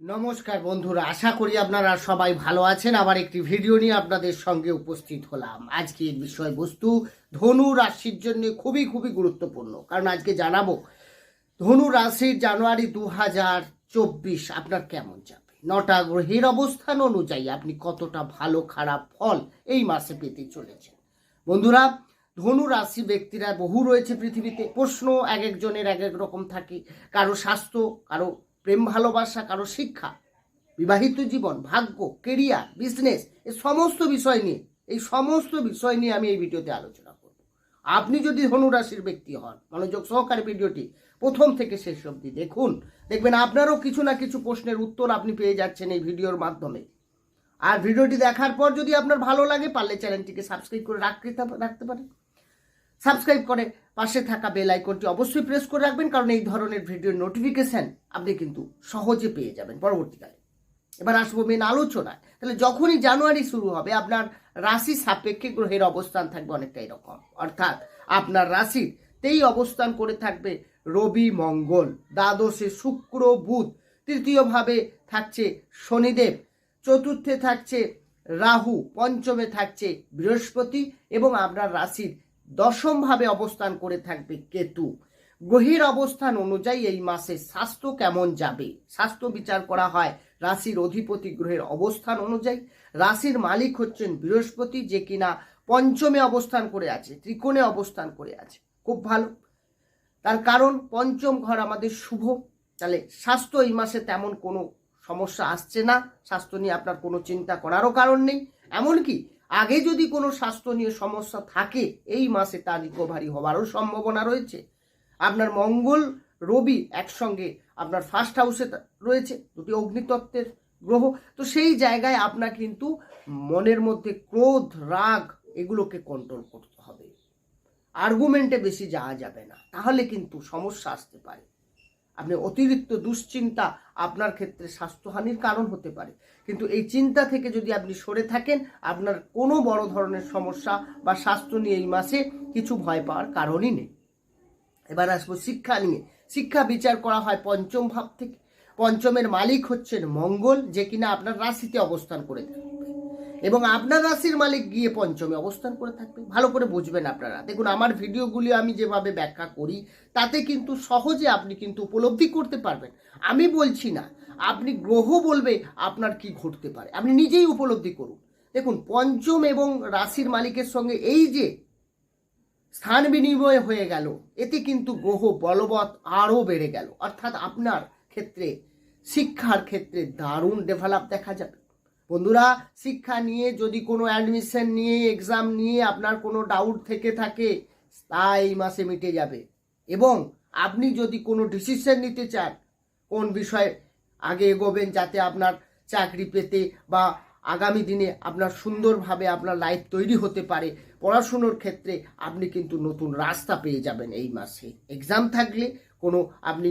নমস্কার বন্ধুরা, আশা করি আপনারা সবাই ভালো আছেন। আবার একটি ভিডিও নিয়ে আপনাদের সঙ্গে উপস্থিত হলাম। আজকে আজকের বিষয়বস্তু ধনু রাশির জন্য খুবই খুবই গুরুত্বপূর্ণ। কারণ আজকে জানাব, ধনু রাশির জানুয়ারি দু হাজার চব্বিশ আপনার কেমন যাবে? নটা গ্রহের অবস্থান অনুযায়ী আপনি কতটা ভালো, খারাপ ফল এই মাসে পেতে চলেছেন? বন্ধুরা, ধনু রাশি ব্যক্তিরা বহু রয়েছে পৃথিবীতে। প্রশ্ন এক একজনের এক এক রকম থাকে। কারও স্বাস্থ্য, কারও প্রেম, ভালোবাসা, কারও শিক্ষা, বিবাহিত জীবন, ভাগ্য কেরিয়ার বিজনেস এই সমস্ত বিষয় নিয়ে, এই সমস্ত বিষয় নিয়ে আমি এই ভিডিওতে আলোচনা করব। আপনি যদি ধনু রাশির ব্যক্তি হন, মনোযোগ সহকারে ভিডিওটি প্রথম থেকে শেষ অবধি দেখুন। দেখবেন আপনারও কিছু না কিছু প্রশ্নের উত্তর আপনি পেয়ে যাচ্ছেন এই ভিডিওর মাধ্যমে। আর ভিডিওটি দেখার পর যদি আপনার ভালো লাগে, পারলে চ্যানেলটিকে সাবস্ক্রাইব করে রাখতে রাখতে পারেন। সাবস্ক্রাইব করে পাশে থাকা বেল আইকনটি অবশ্যই প্রেস করে রাখবেন, কারণ এই ধরনের ভিডিওর নোটিফিকেশন আপনি কিন্তু সহজে পেয়ে যাবেন পরবর্তীকালে। এবার আসব মেন আলোচনায়। তাহলে যখনই জানুয়ারি শুরু হবে, আপনার রাশি সাপেক্ষে গ্রহের অবস্থান থাকবে অনেকটা এরকম। অর্থাৎ আপনার রাশির তেই অবস্থান করে থাকবে রবি মঙ্গল, দ্বাদশে শুক্র বুধ, তৃতীয়ভাবে থাকছে শনিদেব, চতুর্থে থাকছে রাহু, পঞ্চমে থাকছে বৃহস্পতি এবং আপনার রাশির দশমভাবে অবস্থান করে থাকবে কেতু। গ্রহের অবস্থান অনুযায়ী এই মাসে স্বাস্থ্য কেমন যাবে? স্বাস্থ্য বিচার করা হয় রাশির অধিপতি গ্রহের অবস্থান অনুযায়ী। রাশির মালিক হচ্ছেন বৃহস্পতি, যে কিনা পঞ্চমে অবস্থান করে আছে, ত্রিকোণে অবস্থান করে আছে। খুব ভালো। তার কারণ, পঞ্চম ঘর আমাদের শুভ। তাহলে স্বাস্থ্য এই মাসে তেমন কোনো সমস্যা আসছে না। স্বাস্থ্য নিয়ে আপনার কোনো চিন্তা করারও কারণ নেই। এমনকি আগে যদি কোনো স্বাস্থ্য নিয়ে সমস্যা থাকে, এই মাসে তার রিকভারি হওয়ারও সম্ভাবনা রয়েছে। আপনার মঙ্গল, রবি একসঙ্গে আপনার ফার্স্ট হাউসে রয়েছে, দুটি অগ্নিতত্ত্বের গ্রহ। তো সেই জায়গায় আপনার কিন্তু মনের মধ্যে ক্রোধ, রাগ এগুলোকে কন্ট্রোল করতে হবে। আর্গুমেন্টে বেশি যাওয়া যাবে না। তাহলে কিন্তু সমস্যা আসতে পারে। আপনি অতিরিক্ত দুশ্চিন্তা আপনার ক্ষেত্রে স্বাস্থ্যহানির কারণ হতে পারে। কিন্তু এই চিন্তা থেকে যদি আপনি সরে থাকেন, আপনার কোনো বড় ধরনের সমস্যা বা স্বাস্থ্য নিয়ে এই মাসে কিছু ভয় পাওয়ার কারণই নেই। এবার আসব শিক্ষা নিয়ে। শিক্ষা বিচার করা হয় পঞ্চম ভাব থেকে। পঞ্চমের মালিক হচ্ছেন মঙ্গল, যে কিনা আপনার রাশিতে অবস্থান করে থাকবে এবং আপনার রাশির মালিক গিয়ে পঞ্চমে অবস্থান করে থাকবে ভালো করে বুঝবেন আপনারা। দেখুন, আমার ভিডিওগুলি আমি যেভাবে ব্যাখ্যা করি, তাতে কিন্তু সহজে আপনি কিন্তু উপলব্ধি করতে পারবেন। আমি বলছি না, আপনি গ্রহ বলবে আপনার কি ঘটতে পারে। আপনি নিজেই উপলব্ধি করুন। দেখুন, পঞ্চম এবং রাশির মালিকের সঙ্গে এই যে স্থান বিনিময় হয়ে গেল, এতে কিন্তু গ্রহ বলবৎ আরও বেড়ে গেল। অর্থাৎ আপনার ক্ষেত্রে, শিক্ষার ক্ষেত্রে দারুণ ডেভেলপ দেখা যাবে। বন্ধুরা, শিক্ষা নিয়ে যদি কোনো অ্যাডমিশন নিয়ে এক্সাম নিয়ে আপনার কোনো ডাউট থেকে থাকে, তা এই মাসে মিটে যাবে। এবং আপনি যদি কোনো ডিসিশন নিতে চান, কোন বিষয়ে আগে এগোবেন যাতে আপনার চাকরি পেতে বা আগামী দিনে আপনার সুন্দরভাবে আপনার লাইফ তৈরি হতে পারে, পড়াশুনোর ক্ষেত্রে আপনি কিন্তু নতুন রাস্তা পেয়ে যাবেন এই মাসে। এক্সাম থাকলে কোনো আপনি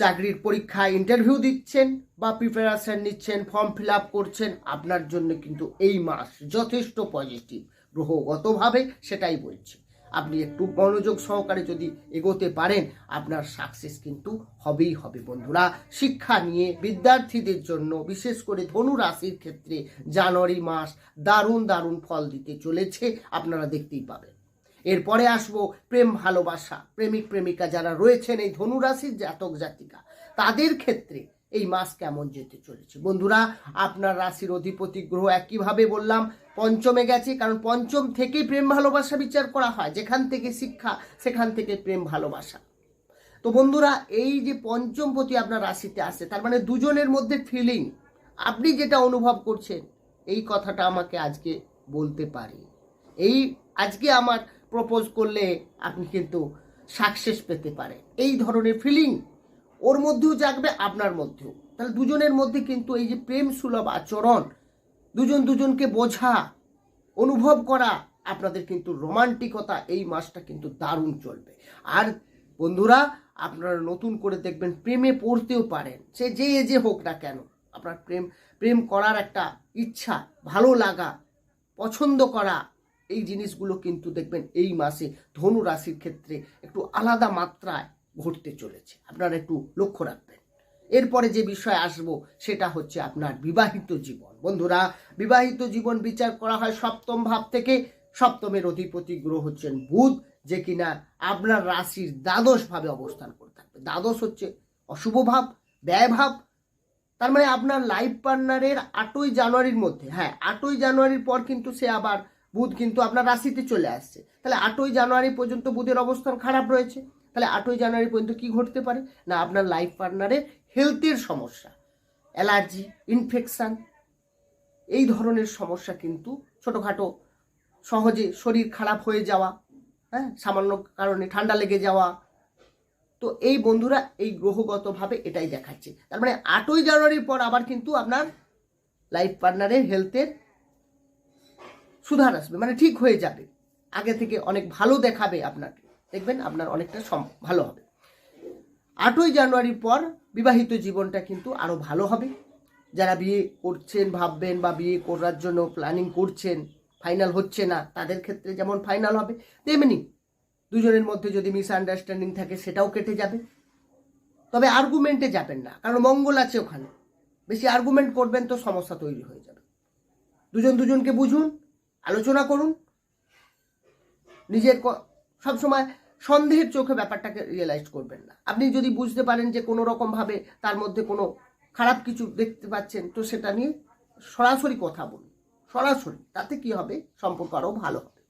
চাকরির পরীক্ষায় ইন্টারভিউ দিচ্ছেন বা প্রিপারেশন নিচ্ছেন ফর্ম ফিল আপ করছেন, আপনার জন্য কিন্তু এই মাস যথেষ্ট পজিটিভ গ্রহগতভাবে সেটাই বলছি। আপনি একটু মনোযোগ সহকারে যদি এগোতে পারেন, আপনার সাকসেস কিন্তু হবেই হবে বন্ধুরা। শিক্ষা নিয়ে বিদ্যার্থীদের জন্য, বিশেষ করে ধনু রাশির ক্ষেত্রে, জানুয়ারি মাস দারুণ দারুণ ফল দিতে চলেছে, আপনারা দেখতেই পাবেন। এরপরে আসব প্রেম ভালোবাসা। প্রেমিক, প্রেমিকা যারা রয়েছেন এই ধনুরাশির জাতক, জাতিকা, তাদের ক্ষেত্রে এই মাস কেমন যেতে চলেছে? বন্ধুরা, আপনার রাশির অধিপতি গ্রহ একইভাবে বললাম, পঞ্চমে গেছে, কারণ পঞ্চম থেকেই প্রেম ভালোবাসা বিচার করা হয়, যেখান থেকে শিক্ষা, সেখান থেকে প্রেম ভালোবাসা। তো বন্ধুরা, এই যে পঞ্চম প্রতি আপনার রাশিতে আসে, তার মানে দুজনের মধ্যে ফিলিং আপনি যেটা অনুভব করছেন, এই কথাটা আমাকে আজকে বলতে পারি এই আজকে আমার প্রপোজ করলে আপনি কিন্তু সাকসেস পেতে পারেন। এই ধরনের ফিলিং ওর মধ্যেও জাগবে, আপনার মধ্যেও। তাহলে দুজনের মধ্যে কিন্তু এই যে প্রেম সুলভ আচরণ, দুজন দুজনকে বোঝা, অনুভব করা, আপনাদের কিন্তু রোমান্টিকতা এই মাসটা কিন্তু দারুণ চলবে। আর বন্ধুরা, আপনারা নতুন করে দেখবেন, প্রেমে পড়তেও পারেন। সে যে যে হোক না কেন, আপনার প্রেম প্রেম করার একটা ইচ্ছা, ভালো লাগা, পছন্দ করা এই জিনিসগুলো কিন্তু দেখবেন এই মাসে ধনু রাশির ক্ষেত্রে একটু আলাদা মাত্রায় ঘটতে চলেছে। আপনারা একটু লক্ষ্য রাখবেন। এরপরে যে বিষয় আসব, সেটা হচ্ছে আপনার বিবাহিত জীবন। বন্ধুরা, বিবাহিত জীবন বিচার করা হয় সপ্তম ভাব থেকে। সপ্তমের অধিপতি গ্রহ হচ্ছেন বুধ, যে কিনা আপনার রাশির দ্বাদশ ভাবে অবস্থান করে থাকবে। দ্বাদশ হচ্ছে অশুভ ভাব, ব্যয় ভাব। তার মানে আপনার লাইফ পার্টনারের আটই জানুয়ারির মধ্যে হ্যাঁ আটই জানুয়ারির পর কিন্তু সে আবার বুধ কিন্তু আপনার রাশিতে চলে আসছে। তাহলে আটই জানুয়ারি পর্যন্ত বুধের অবস্থান খারাপ রয়েছে। তাহলে আটই জানুয়ারি পর্যন্ত কি ঘটতে পারে? না, আপনার লাইফ পার্টনারের হেলথের সমস্যা। অ্যালার্জি ইনফেকশন এই ধরনের সমস্যা কিন্তু ছোটোখাটো সহজে শরীর খারাপ হয়ে যাওয়া হ্যাঁ সামান্য কারণে ঠান্ডা লেগে যাওয়া। তো এই বন্ধুরা এই গ্রহগতভাবে এটাই দেখাচ্ছে। তার মানে আটই জানুয়ারির পর আবার কিন্তু আপনার লাইফ পার্টনারের হেলথের সুধার আসবে মানে ঠিক হয়ে যাবে। আগে থেকে অনেক ভালো দেখাবে আপনাকে। দেখবেন আপনার অনেকটা সম- ভালো হবে। আটই জানুয়ারির পর বিবাহিত জীবনটা কিন্তু আরও ভালো হবে। যারা বিয়ে করছেন, ভাববেন বা বিয়ে করার জন্য প্ল্যানিং করছেন ফাইনাল হচ্ছে না, তাদের ক্ষেত্রে যেমন ফাইনাল হবে, তেমনি দুজনের মধ্যে যদি মিসআন্ডারস্ট্যান্ডিং থাকে, সেটাও কেটে যাবে। তবে আর্গুমেন্টে যাবেন না, কারণ মঙ্গল আছে ওখানে। বেশি আর্গুমেন্ট করবেন তো সমস্যা তৈরি হয়ে যাবে। দুজন দুজনকে বুঝুন আলোচনা করুন। নিজের সবসময় সন্দেহের চোখে ব্যাপারটাকে রিয়েলাইজ করবেন না। আপনি যদি বুঝতে পারেন যে কোনো রকমভাবে তার মধ্যে কোনো খারাপ কিছু দেখতে পাচ্ছেন, তো সেটা নিয়ে সরাসরি কথা বলুন। সরাসরি, তাতে কি হবে? সম্পর্ক আরও ভালো হবে।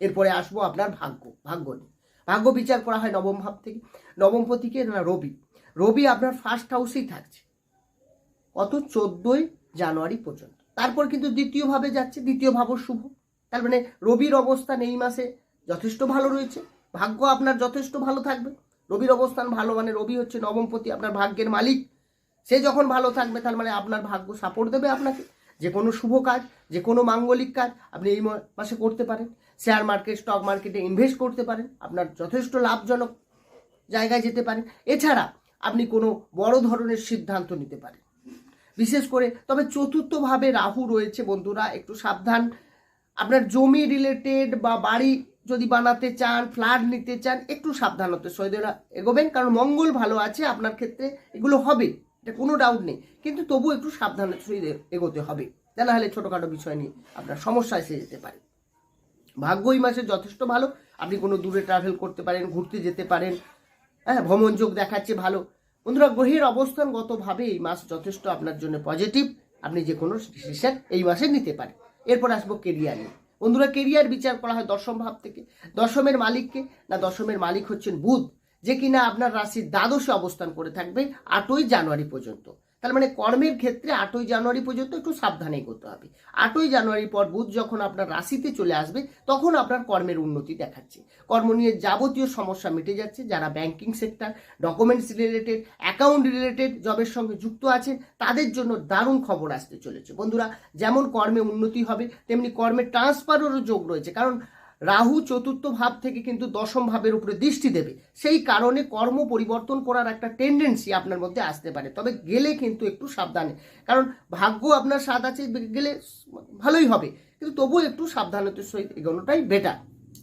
এরপরে আসব আপনার ভাগ্য ভাগ্য নিয়ে। ভাগ্য বিচার করা হয় নবম ভাব থেকে। নবম পতিকে না রবি? রবি আপনার ফার্স্ট হাউসেই থাকছে। কত চোদ্দোই জানুয়ারি পর্যন্ত। তারপর কিন্তু দ্বিতীয়ভাবে যাচ্ছে, দ্বিতীয় ভাবও শুভ। তার মানে রবির অবস্থান এই মাসে যথেষ্ট ভালো রয়েছে, ভাগ্য আপনার যথেষ্ট ভালো থাকবে। রবির অবস্থান ভালো মানে রবি হচ্ছে নবমপতি, আপনার ভাগ্যের মালিক। সে যখন ভালো থাকবে, তার মানে আপনার ভাগ্য সাপোর্ট দেবে আপনাকে। যে কোনো শুভ কাজ, যে কোনো মাঙ্গলিক কাজ আপনি এই মাসে করতে পারেন। শেয়ার মার্কেট স্টক মার্কেটে ইনভেস্ট করতে পারেন, আপনার যথেষ্ট লাভজনক জায়গায় যেতে পারেন। এছাড়া আপনি কোনো বড় ধরনের সিদ্ধান্ত নিতে পারেন। বিশেষ করে, তবে চতুর্থভাবে রাহু রয়েছে বন্ধুরা, একটু সাবধান। আপনার জমি রিলেটেড বা বাড়ি যদি বানাতে চান, ফ্ল্যাট নিতে চান, একটু সাবধানতার সহিত এরা এগোবেন, কারণ মঙ্গল ভালো আছে আপনার ক্ষেত্রে, এগুলো হবে, এটা কোনো ডাউট নেই। কিন্তু তবু একটু সাবধানের সহিত এগোতে হবে, তা না হলে ছোটোখাটো বিষয় নিয়ে আপনার সমস্যা এসে যেতে পারে। ভাগ্য এই মাসে যথেষ্ট ভালো, আপনি কোনো দূরে ট্রাভেল করতে পারেন, ঘুরতে যেতে পারেন হ্যাঁ ভ্রমণযোগ দেখাচ্ছে ভালো। বন্ধুরা গ্রহের অবস্থানগতভাবে এই মাস যথেষ্ট আপনার জন্য পজিটিভ আপনি যে কোনো ডিসিশন এই মাসে নিতে পারেন। এরপর আসব কেরিয়ার নিয়ে। বন্ধুরা কেরিয়ার বিচার করা হয় দশম ভাব থেকে। দশমের মালিককে না, দশমের মালিক হচ্ছেন বুধ, যে কিনা আপনার রাশির দ্বাদশে অবস্থান করে থাকবে আটই জানুয়ারি পর্যন্ত। তার মানে কর্মের ক্ষেত্রে আটই জানুয়ারি পর্যন্ত একটু সাবধানে করতে হবে। আটই জানুয়ারির পর বুধ যখন আপনার রাশিতে চলে আসবে, তখন আপনার কর্মের উন্নতি দেখাচ্ছে। কর্ম নিয়ে যাবতীয় সমস্যা মিটে যাচ্ছে। যারা banking sector documents related account related জবের সঙ্গে যুক্ত আছেন তাদের জন্য দারুণ খবর আসতে চলেছে। বন্ধুরা, যেমন কর্মে উন্নতি হবে, তেমনি কর্মে ট্রান্সফারেরও যোগ রয়েছে। কারণ রাহু চতুর্থ ভাব থেকে কিন্তু দশম ভাবের উপরে দৃষ্টি দেবে। সেই কারণে কর্ম পরিবর্তন করার একটা টেন্ডেন্সি আপনার মধ্যে আসতে পারে। তবে গেলে কিন্তু একটু সাবধানে। কারণ ভাগ্য আপনার স্বাদ আছে, গেলে ভালোই হবে। কিন্তু তবুও একটু সাবধানতার সহিত এগোনোটাই বেটার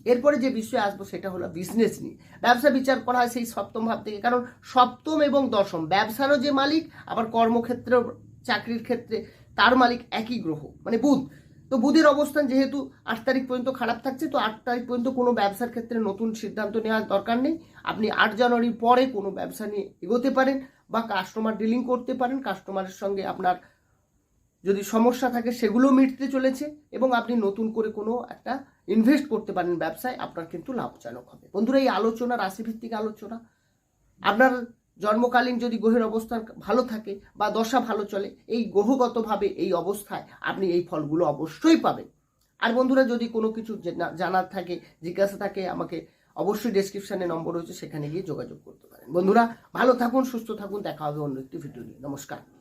এরপরে যে বিষয়ে আসব সেটা হলো বিজনেস নিয়ে। ব্যবসা বিচার করা হয় সেই সপ্তম ভাব থেকে। কারণ সপ্তম এবং দশম, ব্যবসারও যে মালিক, আবার কর্মক্ষেত্রেও চাকরির ক্ষেত্রে তার মালিক একই গ্রহ। মানে বুধ। তো বুধের অবস্থান যেহেতু আট তারিখ পর্যন্ত খারাপ থাকছে, তো আট তারিখ পর্যন্ত কোনো ব্যবসার ক্ষেত্রে নতুন সিদ্ধান্ত নেওয়ার দরকার নেই। আপনি আট জানুয়ারির পরে কোনো ব্যবসা নিয়ে এগোতে পারেন বা কাস্টমার ডিলিং করতে পারেন। কাস্টমারের সঙ্গে আপনার যদি সমস্যা থাকে সেগুলো মিটতে চলেছে এবং আপনি নতুন করে কোনো একটা ইনভেস্ট করতে পারেন ব্যবসায়, আপনার কিন্তু লাভজনক হবে। বন্ধুরা, এই আলোচনা, রাশিভিত্তিক আলোচনা, আপনার জন্মকালীন যদি গ্রহের অবস্থান ভালো থাকে বা দশা ভালো চলে, এই গ্রহগতভাবে এই অবস্থায় আপনি এই ফলগুলো অবশ্যই পাবেন। আর বন্ধুরা, যদি কোনো কিছু জেনা- জানার থাকে, জিজ্ঞাসা থাকে, আমাকে অবশ্যই ডেসক্রিপশানে নম্বর রয়েছে, সেখানে গিয়ে যোগাযোগ করতে পারেন। বন্ধুরা, ভালো থাকুন, সুস্থ থাকুন, দেখা হবে অন্য একটি ভিডিও নিয়ে। নমস্কার।